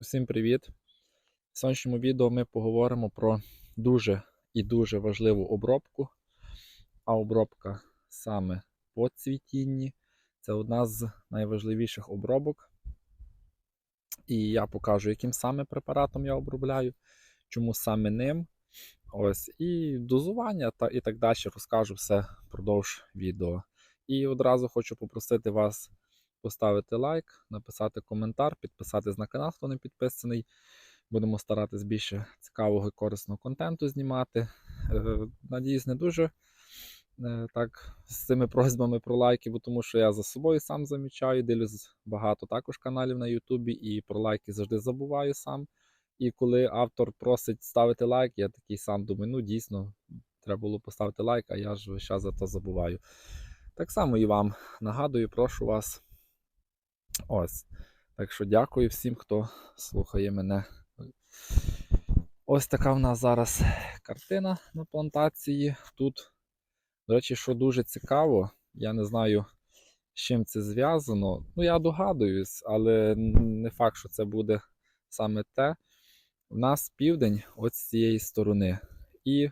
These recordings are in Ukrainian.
Усім привіт! В сьогоднішньому відео ми поговоримо про дуже і дуже важливу обробку. А обробка саме по цвітінні це одна з найважливіших обробок. І я покажу, яким саме препаратом я обробляю, чому саме ним. Ось, і дозування та і так далі розкажу все впродовж відео. І одразу хочу попросити вас поставити лайк, написати коментар, підписатись на канал, хто не підписаний. Будемо старатись більше цікавого і корисного контенту знімати. Е, Надіюсь, не дуже е, так з цими просьбами про лайки, бо тому що я за собою сам замічаю, дивлюсь багато також каналів на Ютубі і про лайки завжди забуваю сам. І коли автор просить ставити лайк, я такий сам думаю, ну дійсно, треба було поставити лайк, а я ж весь час за то забуваю. Так само і вам нагадую, прошу вас. Ось. Так що дякую всім, хто слухає мене. Ось така в нас зараз картина на плантації. Тут, до речі, що дуже цікаво, я не знаю, з чим це зв'язано. Ну, я догадуюсь, але не факт, що це буде саме те. У нас південь ось з цієї сторони. І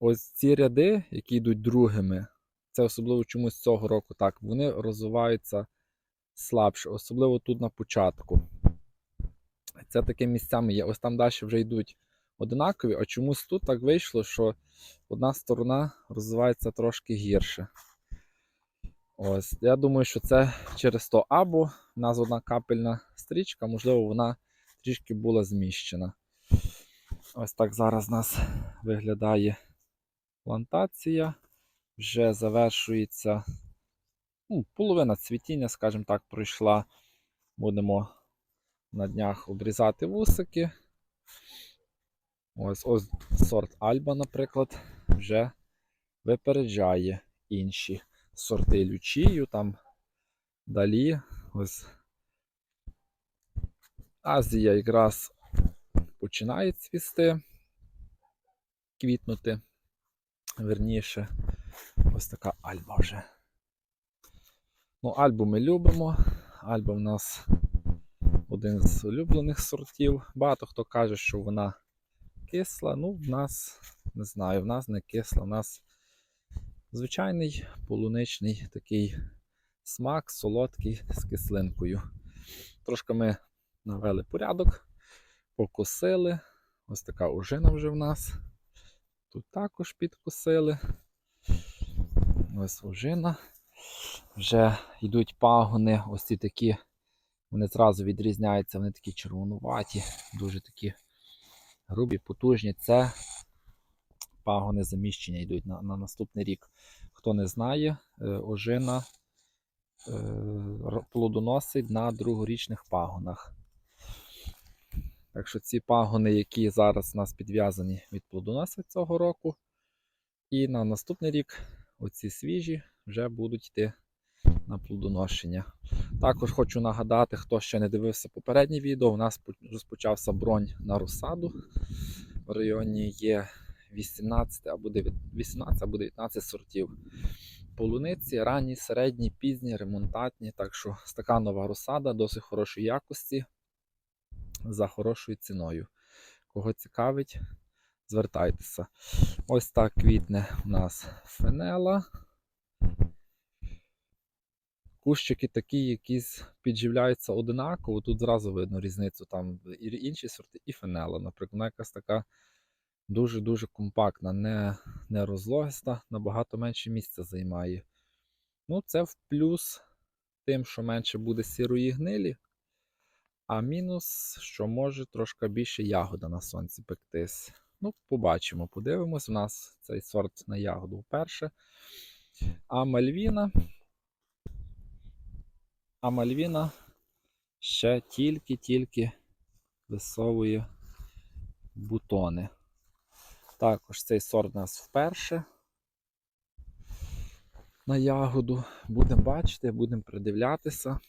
ось ці ряди, які йдуть другими, це особливо чомусь цього року так, вони розвиваються слабше, особливо тут на початку. Це такими місцями є. Ось там далі вже йдуть одинакові, а чомусь тут так вийшло, що одна сторона розвивається трошки гірше. Ось, Я думаю, що це через то або в нас одна капельна стрічка, можливо, вона трішки була зміщена. Ось так зараз у нас виглядає плантація. Вже завершується ну, половина цвітіння, скажімо так, пройшла. Будемо на днях обрізати вусики. Ось ось сорт Альба, наприклад, вже випереджає інші сорти лючію, там далі. Ось Азія якраз починає цвісти, квітнути. Верніше, ось така альба вже. Ну, Альбу ми любимо. Альба в нас один з улюблених сортів. Багато хто каже, що вона кисла. Ну, в нас не знаю, в нас не кисла, в нас звичайний полуничний такий смак, солодкий з кислинкою. Трошки ми навели порядок, покосили. Ось така ужина вже в нас. Тут також підкосили. Ось ужина. Вже йдуть пагони, ось ці такі, вони зразу відрізняються, вони такі червонуваті, дуже такі грубі, потужні. Це пагони заміщення йдуть на на наступний рік. Хто не знає, е, ожина е, плодоносить на другорічних пагонах. Так що ці пагони, які зараз у нас підв'язані від плодоносять цього року. І на наступний рік оці свіжі вже будуть йти на плодоношення. Також хочу нагадати, хто ще не дивився попереднє відео, у нас розпочався бронь на розсаду. В районі є 18 або 18 або 19 сортів. Полуниці, ранні, середні, пізні, ремонтатні. Так що стаканова розсада досить хорошої якості за хорошою ціною. Кого цікавить, звертайтеся. Ось так квітне у нас фенела. Кущики такі, якісь підживляються одинаково. Тут зразу видно різницю. Там і інші сорти, і фенела. Наприклад, вона якась така дуже-дуже компактна, не не розлогиста, набагато менше місця займає. Ну, це в плюс тим, що менше буде сірої гнилі. А мінус, що може трошки більше ягода на сонці пектись. Ну, побачимо, подивимось. У нас цей сорт на ягоду вперше. А Мальвіна. А Мальвіна ще тільки-тільки висовує бутони. Також цей сорт у нас вперше на ягоду. Будемо бачити, будемо придивлятися.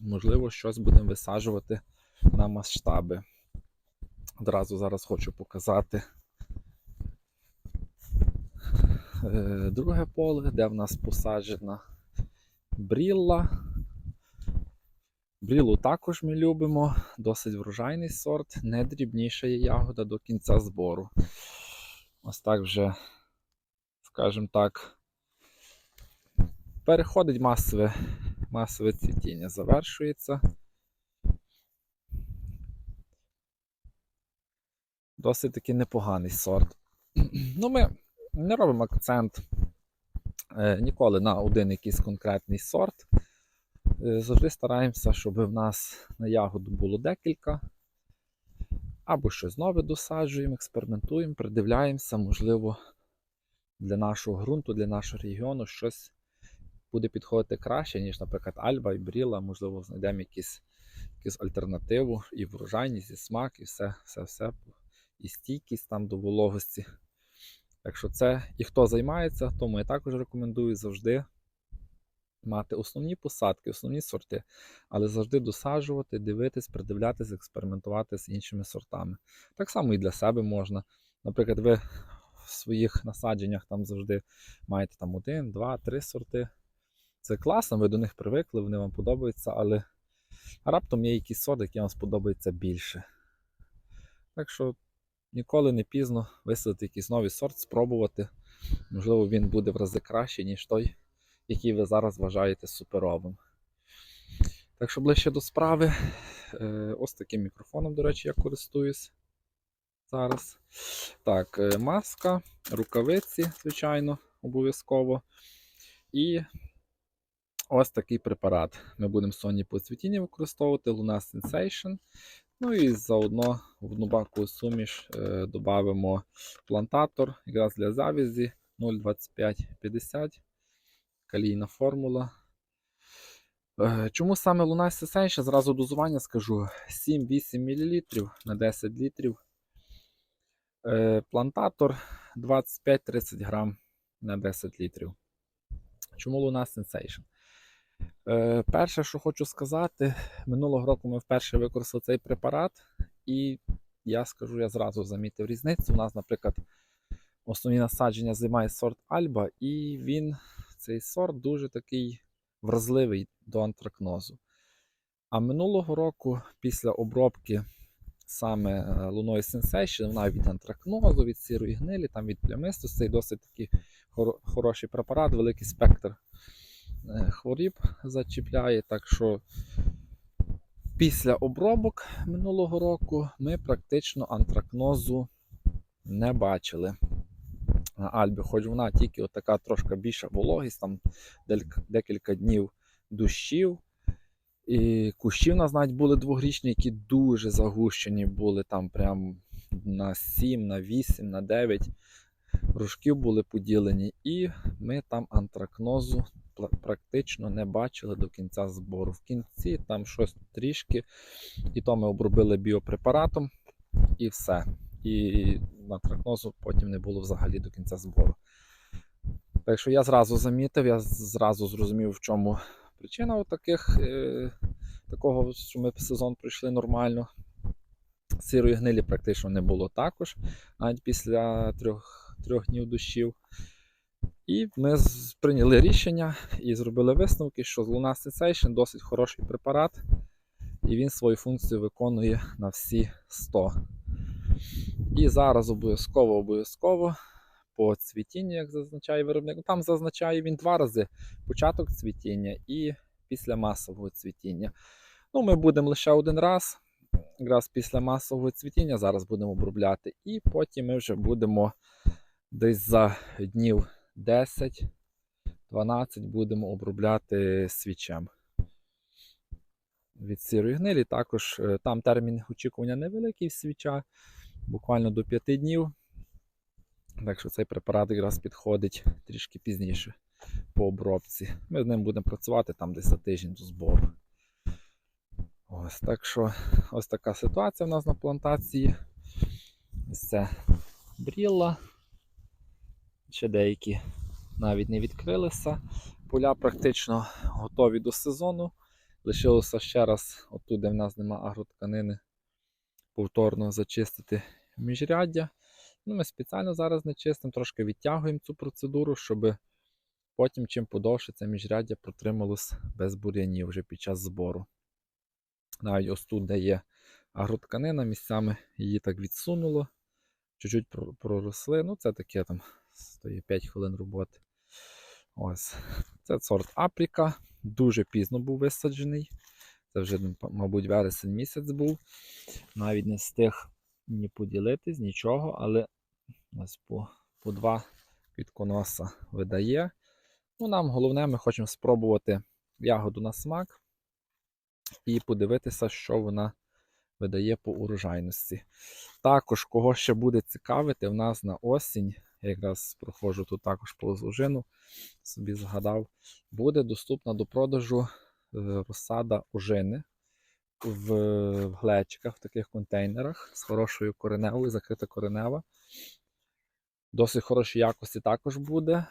Можливо, щось будемо висаджувати на масштаби. Одразу зараз хочу показати е, друге поле, де в нас посаджена брілла. Брілу також ми любимо, досить врожайний сорт, не дрібніша є ягода до кінця збору. Ось так вже, скажімо так, переходить масове, масове цвітіння, завершується. Досить таки непоганий сорт. Ну, ми не робимо акцент е, ніколи на один якийсь конкретний сорт. Е, Завжди стараємося, щоб в нас на ягоду було декілька. Або щось нове досаджуємо, експериментуємо, придивляємося, можливо, для нашого ґрунту, для нашого регіону щось буде підходити краще, ніж, наприклад, Альба і Бріла. Можливо, знайдемо якісь, якусь альтернативу, і врожайність, і смак, і все, все, все, і стійкість там до вологості. Так що це і хто займається, тому я також рекомендую завжди мати основні посадки, основні сорти, але завжди досаджувати, дивитись, придивлятись, експериментувати з іншими сортами. Так само і для себе можна. Наприклад, ви в своїх насадженнях там завжди маєте там один, два, три сорти. Це класно, ви до них привикли, вони вам подобаються, але раптом є якийсь сорт, який вам сподобається більше. Так що ніколи не пізно висадити якийсь новий сорт, спробувати. Можливо, він буде в рази кращий, ніж той, який ви зараз вважаєте суперовим. Так що ближче до справи. Е, Ось таким мікрофоном, до речі, я користуюсь зараз. Так, е, маска, рукавиці, звичайно, обов'язково. І ось такий препарат. Ми будемо Sony по цвітінні використовувати Luna Sensation. Ну і заодно в одну бакову суміш е, додамо плантатор якраз для завязі 0,2550. Калійна формула. Е, Чому саме Luna Sensation? Зразу дозування скажу 7-8 мл на 10 літрів. Е, Плантатор 25-30 грам на 10 літрів. Чому Luna Sensation? Е, Перше, що хочу сказати, минулого року ми вперше використали цей препарат, і я скажу, я зразу замітив різницю. У нас, наприклад, основні насадження займає сорт Альба, і він, цей сорт, дуже такий вразливий до антракнозу. А минулого року, після обробки саме е, луною Sensation, вона від антракнозу, від сірої гнилі, там від плямистості, досить такий хоро- хороший препарат, великий спектр е, хворіб зачіпляє. Так що після обробок минулого року ми практично антракнозу не бачили Альбі, хоч вона тільки така трошки більша вологість, там декілька днів дощів. І кущі в нас навіть були двогрічні, які дуже загущені були там прям на 7, на 8, на 9 рожків були поділені, і ми там антракнозу практично не бачили до кінця збору. В кінці там щось трішки, і то ми обробили біопрепаратом, і все. І антракнозу потім не було взагалі до кінця збору. Так що я зразу замітив, я зразу зрозумів, в чому причина таких, е, такого, що ми сезон пройшли нормально. Сирої гнилі практично не було також, навіть після трьох, трьох днів дощів. І ми прийняли рішення і зробили висновки, що Luna Sensation досить хороший препарат, і він свою функцію виконує на всі 100. І зараз обов'язково обов'язково по цвітінню, як зазначає виробник. Ну, Там зазначає він два рази початок цвітіння і після масового цвітіння. Ну, ми будемо лише один раз, якраз після масового цвітіння, зараз будемо обробляти, і потім ми вже будемо десь за днів 10-12 будемо обробляти свічем. Від сірої гнилі також е, там термін очікування невеликий свіча, буквально до 5 днів. Так що цей препарат якраз підходить трішки пізніше по обробці. Ми з ним будемо працювати там десь за тиждень до збору. Ось так що ось така ситуація в нас на плантації. Ось це брілла. Ще деякі навіть не відкрилися. Поля практично готові до сезону. Лишилося ще раз, отут, де в нас нема агротканини, повторно зачистити міжряддя. Ну, ми спеціально зараз не чистимо, трошки відтягуємо цю процедуру, щоб потім чим подовше це міжряддя протрималось без бур'янів вже під час збору. Навіть ось тут, де є агротканина, місцями її так відсунуло. Чуть-чуть проросли. Ну, це таке там стоїть 5 хвилин роботи. Ось. Це сорт Апріка. Дуже пізно був висаджений. Це вже, ну, мабуть, вересень місяць був. Навіть не встиг ні поділитись, нічого, але ось по, по два квітконоса видає. Ну, нам головне, ми хочемо спробувати ягоду на смак і подивитися, що вона видає по урожайності. Також, кого ще буде цікавити, в нас на осінь, я якраз проходжу тут також повз ожину, собі згадав, буде доступна до продажу розсада ожини в глечиках, в таких контейнерах з хорошою кореневою, закрита коренева. Досить хорошої якості також буде.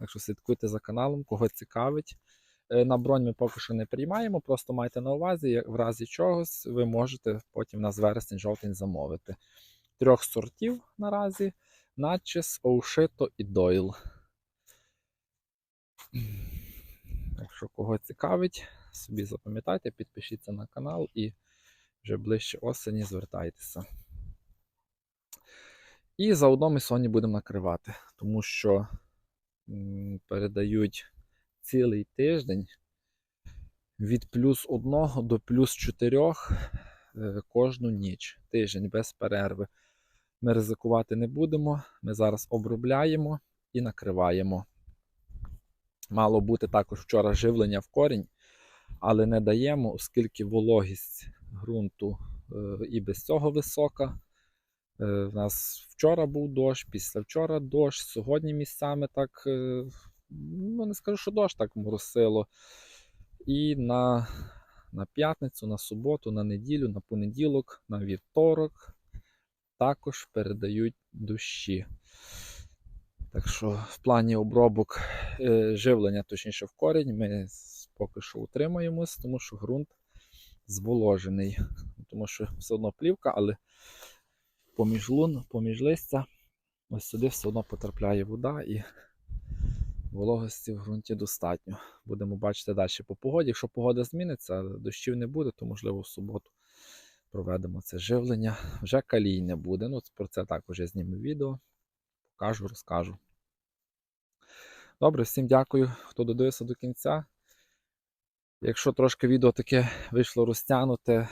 Якщо слідкуйте за каналом, кого цікавить. Е, На бронь ми поки що не приймаємо, просто майте на увазі, в разі чогось ви можете потім нас вересень-жовтень замовити. Трьох сортів наразі: Начес, Оушито і Дойл. Якщо кого цікавить, собі запам'ятайте, підпишіться на канал і вже ближче осені звертайтеся. І заодно ми сьогодні будемо накривати, тому що передають цілий тиждень від плюс 1 до плюс 4 е, кожну ніч. Тиждень без перерви. Ми ризикувати не будемо. Ми зараз обробляємо і накриваємо. Мало бути також вчора живлення в корінь, але не даємо, оскільки вологість ґрунту е, і без цього висока. Е, В нас вчора був дощ, післявчора дощ, сьогодні місцями так, е, ну не скажу, що дощ так моросило. І на, на п'ятницю, на суботу, на неділю, на понеділок, на вівторок також передають дощі. Так що в плані обробок е, живлення, точніше в корінь, ми поки що утримуємось, тому що ґрунт зволожений. Тому що все одно плівка, але поміж лун, поміж листя, ось сюди все одно потрапляє вода і вологості в ґрунті достатньо. Будемо бачити далі по погоді. Якщо погода зміниться, дощів не буде, то можливо в суботу проведемо це живлення. Вже калій не буде. Ну, про це також я зніму відео, покажу, розкажу. Добре, всім дякую, хто додивився до кінця. Якщо трошки відео таке вийшло розтягнуте,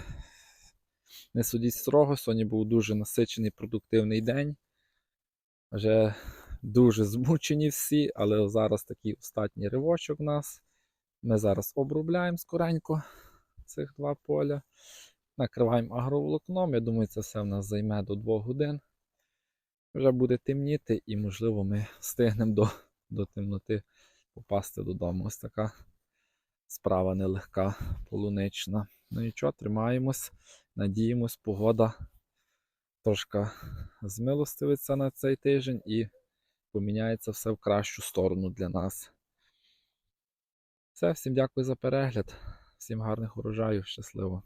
не судіть строго. Сьогодні був дуже насичений продуктивний день. Вже дуже змучені всі, але зараз такий остатній ривочок у нас. Ми зараз обробляємо скоренько цих два поля. Накриваємо агроволокном. Я думаю, це все в нас займе до 2 годин. Вже буде темніти і, можливо, ми встигнемо до, до темноти попасти додому. Ось така справа нелегка, полунична. Ну нічого, тримаємось, надіємось, погода трошки змилостивиться на цей тиждень і поміняється все в кращу сторону для нас. Все, всім дякую за перегляд, всім гарних урожаїв, щасливо!